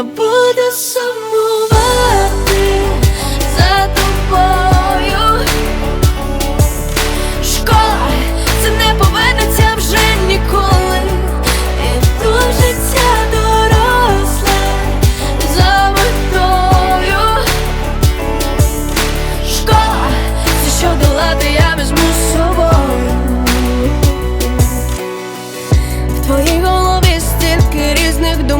Я буду сумувати за тобою. Школа, це не повернеться вже ніколи. І тут життя доросле за метою. Школа, це що долати, я візьму з собою. В твоїй голові стільки різних думок,